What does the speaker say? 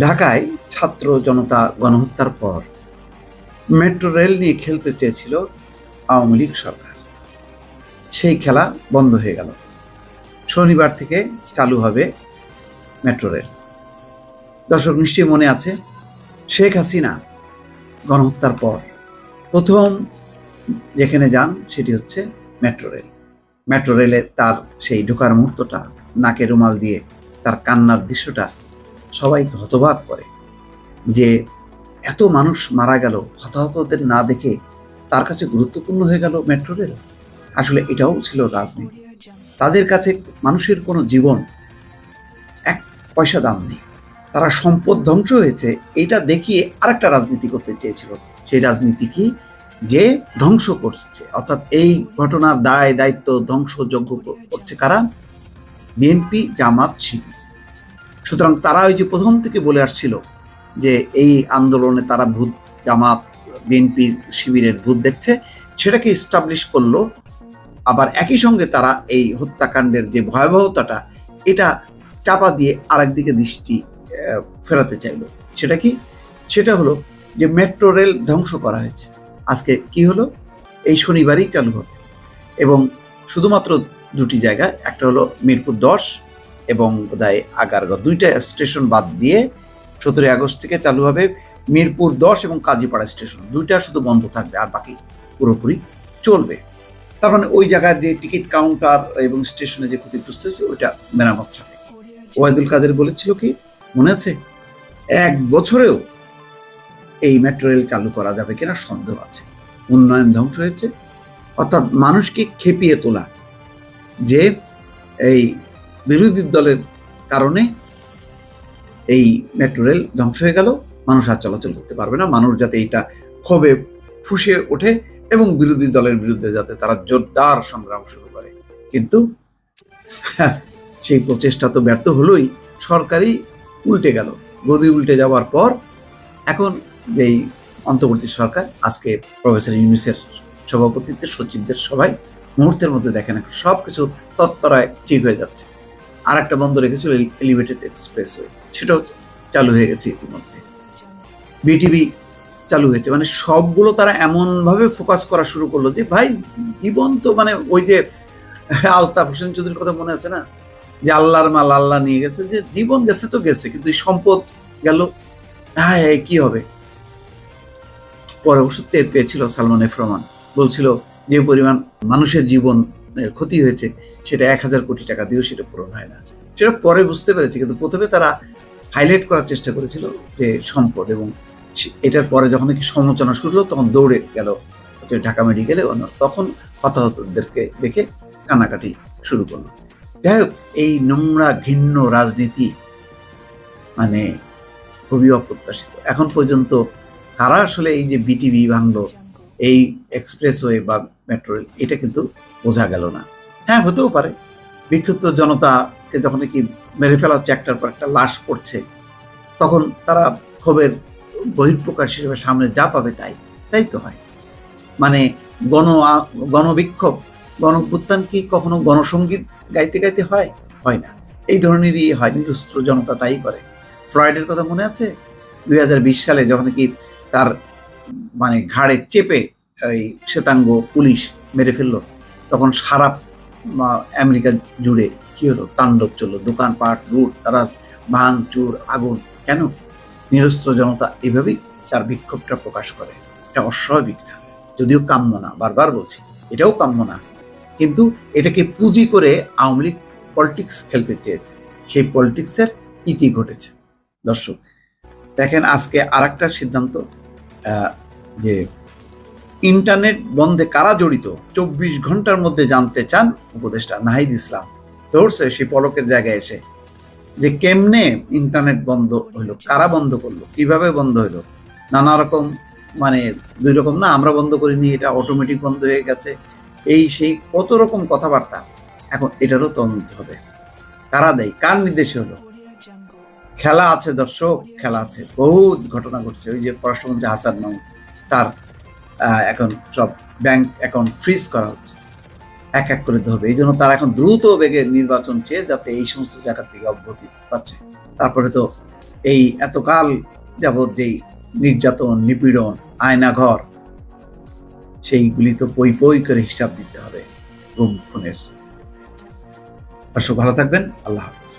ঢাকায় ছাত্র জনতা গণহত্যার পর মেট্রো রেল নিয়ে খেলতে চেয়েছিল আওয়ামী লীগ সরকার। সেই খেলা বন্ধ হয়ে গেল। শনিবার থেকে চালু হবে মেট্রো রেল। দর্শক, নিশ্চয়ই মনে আছে, শেখ হাসিনা গণহত্যার পর প্রথম যেখানে যান সেটি হচ্ছে মেট্রো রেল। মেট্রো রেলে তার সেই ঢোকার মুহূর্তটা নাকে রুমাল দিয়ে তার কান্নার দৃশ্যটা সবাইকে হতবাক করে যে এত মানুষ মারা গেল, হতাহতদের না দেখে তার কাছে গুরুত্বপূর্ণ হয়ে গেল মেট্রো রেল? আসলে এটাও ছিল রাজনীতি। তাদের কাছে মানুষের কোনো জীবন এক পয়সা দাম নেই। তারা সম্পদ ধ্বংস হয়েছে, এটা দেখিয়ে আরেকটা রাজনীতি করতে চেয়েছিল। সেই রাজনীতি কি? যে ধ্বংস করছে, অর্থাৎ এই ঘটনার দায়, দায়িত্ব ধ্বংসযোগ্য করছে কারা? বিএনপি জামাত শিবির। সুতরাং তারা ওই যে প্রথম থেকে বলে আসছিল যে এই আন্দোলনে তারা ভূত জামাত বিএনপি শিবিরের ভূত দেখছে, সেটাকে ইস্টাবলিশ করল। আবার একই সঙ্গে তারা এই হত্যাকাণ্ডের যে ভয়াবহতাটা, এটা চাপা দিয়ে আরেকদিকে দৃষ্টি ফেরাতে চাইলো। সেটা কি? সেটা হলো যে মেট্রো রেল ধ্বংস করা হয়েছে। আজকে কি হলো? এই শনিবারই চালু হবে। এবং শুধুমাত্র দুটি জায়গা, একটা হলো মিরপুর দশ এবং বোধহয় আগারগাঁও দুইটা স্টেশন বাদ দিয়ে সতেরোই আগস্ট থেকে চালু হবে মিরপুর দশ এবং কাজীপাড়া স্টেশন। দুইটা শুধু বন্ধ থাকবে আর বাকি পুরোপুরি চলবে। তার মানে ওই জায়গার যে টিকিট কাউন্টার এবং স্টেশনে যে ক্ষতিগ্রস্ত হয়েছে, ওইটা মেরামত ছাপে ওয়াইদুল কাদের বলেছিল কি, মনে আছে? এক বছরেও এই মেট্রো রেল চালু করা যাবে কিনা সন্দেহ আছে। উন্নয়ন ধ্বংস হয়েছে। অর্থাৎ মানুষকে খেপিয়ে তোলা যে এই বিরোধী দলের কারণে এই মেট্রো রেল ধ্বংস হয়ে গেল। মানুষ আর চলাচল করতে পারবে না। মানুষ যাতে এইটা ক্ষোভে ফুসে ওঠে এবং বিরোধী দলের বিরুদ্ধে যাতে তারা জোরদার সংগ্রাম শুরু করে। কিন্তু সেই প্রচেষ্টা তো ব্যর্থ হলোই, সরকারই উল্টে গেল। গদি উল্টে যাওয়ার পর এখন যেই অন্তর্বর্তী সরকার, আজকে প্রফেসর ইউনুসের সভাপতিত্বে সচিবদের সবাই মুহূর্তের মধ্যে দেখেন সব কিছু তত্তরায় ঠিক হয়ে যাচ্ছে। আর একটা বন্ধ রেখেছিল এলিভেটেড এক্সপ্রেসওয়ে সেটাও চালু হয়ে গেছে ইতিমধ্যে। বিটিভি চালু হয়েছে। মানে সবগুলো তারা এমনভাবে ফোকাস করা শুরু করল যে ভাই জীবন তো মানে ওই যে আলতাফ হোসেন চৌধুরীর কথা মনে আছে না? যে আল্লাহর মাল আল্লাহ নিয়ে গেছে যে জীবন গেছে তো গেছে কিন্তু এই সম্পদ গেল হ্যাঁ হ্যাঁ, কি হবে? পরে অবশ্য টের পেয়েছিল সালমান এফ রহমান। বলছিল যে পরিমাণ মানুষের জীবনের ক্ষতি হয়েছে, সেটা এক হাজার কোটি টাকা দিয়েও সেটা পূরণ হয় না। সেটা পরে বুঝতে পেরেছে, কিন্তু প্রথমে তারা হাইলাইট করার চেষ্টা করেছিল যে সম্পদ এবং এটার পরে যখন কি সমালোচনা শুরু হলো, তখন দৌড়ে গেল হচ্ছে ঢাকা মেডিকেলে অন্য, তখন হতাহতদেরকে দেখে কানাকাটি শুরু করল। যাই হোক, এই নোংরা, ঘৃণ্য রাজনীতি মানে খুবই অপ্রত্যাশিত। এখন পর্যন্ত কারা আসলে এই যে বিটিভি ভাঙলো এই এক্সপ্রেসওয়ে বা মেট্রো রেল এটা কিন্তু বোঝা গেল না। হ্যাঁ হতেও পারে। বিক্ষুব্ধ জনতাকে যখন কি মেরে ফেলা হচ্ছে, একটার পর একটা লাশ পড়ছে, তখন তারা ক্ষোভের বহির্প্রকাশ হিসেবে সামনে যা পাবে তাই তাই তো হয়। মানে গণ গণবিক্ষোভ, গণভ্যুত্থান কি কখনো গণসঙ্গীত গাইতে গাইতে হয়? হয় না। এই ধরনেরই হয়, নিরস্ত্র জনতা তাই করে। ফ্লয়েডের কথা মনে আছে? দুই হাজার বিশ সালে যখন কি তার মানে ঘাড়ে চেপে এই শ্বেতাঙ্গ পুলিশ মেরে ফেলল। তখন সারা আমেরিকা জুড়ে কি হলো? তাণ্ডব চলল। দোকানপাট লুট তারাস, ভাঙ, চুর, আগুন। কেন? নিরস্ত্র জনতা এভাবেই তার বিক্ষোভটা প্রকাশ করে। এটা অস্বাভাবিক না। যদিও কাম্য না। বারবার বলছি, এটাও কাম্য না। কিন্তু এটাকে পুঁজি করে আওয়ামী লীগ পলিটিক্স খেলতে চেয়েছে। সেই পলিটিক্সের ইতি ঘটেছে। দর্শক, দেখেন আজকে আর সিদ্ধান্ত যে ইন্টারনেট বন্ধে কারা জড়িত? চব্বিশ ঘণ্টার মধ্যে জানতে চান উপদেষ্টা নাহিদ ইসলাম। ধরছে সেই পলকের জায়গায় এসে। যে কেমনে ইন্টারনেট বন্ধ হইল? কারা বন্ধ করল? কীভাবে বন্ধ হইল? নানা রকম মানে দুই রকম না, আমরা বন্ধ করিনি, এটা অটোমেটিক বন্ধ হয়ে গেছে। এই সেই কত রকম কথাবার্তা। এখন এটারও তদন্ত হবে। কারা দেয়? কার নির্দেশে হলো? খেলা আছে দর্শক, খেলা আছে। বহুত ঘটনা ঘটছে। ওই যে পররাষ্ট্রমন্ত্রী হাসান মাহমুদ তার এখন সব ব্যাংক অ্যাকাউন্ট ফ্রিজ করা হচ্ছে। এক এক করে ধরবে। এই জন্য তারা এখন দ্রুত বেগে নির্বাচন চেয়ে যাতে এই সমস্ত জায়গা থেকে অবগতি পাচ্ছে। তারপরে তো এই এতকাল যাবৎ যেই নির্যাতন, নিপীড়ন, আয়নাঘর, সেইগুলি তো পই পই করে হিসাব দিতে হবে গুম খুনের। দর্শক, ভালো থাকবেন। আল্লাহ হাফিজ।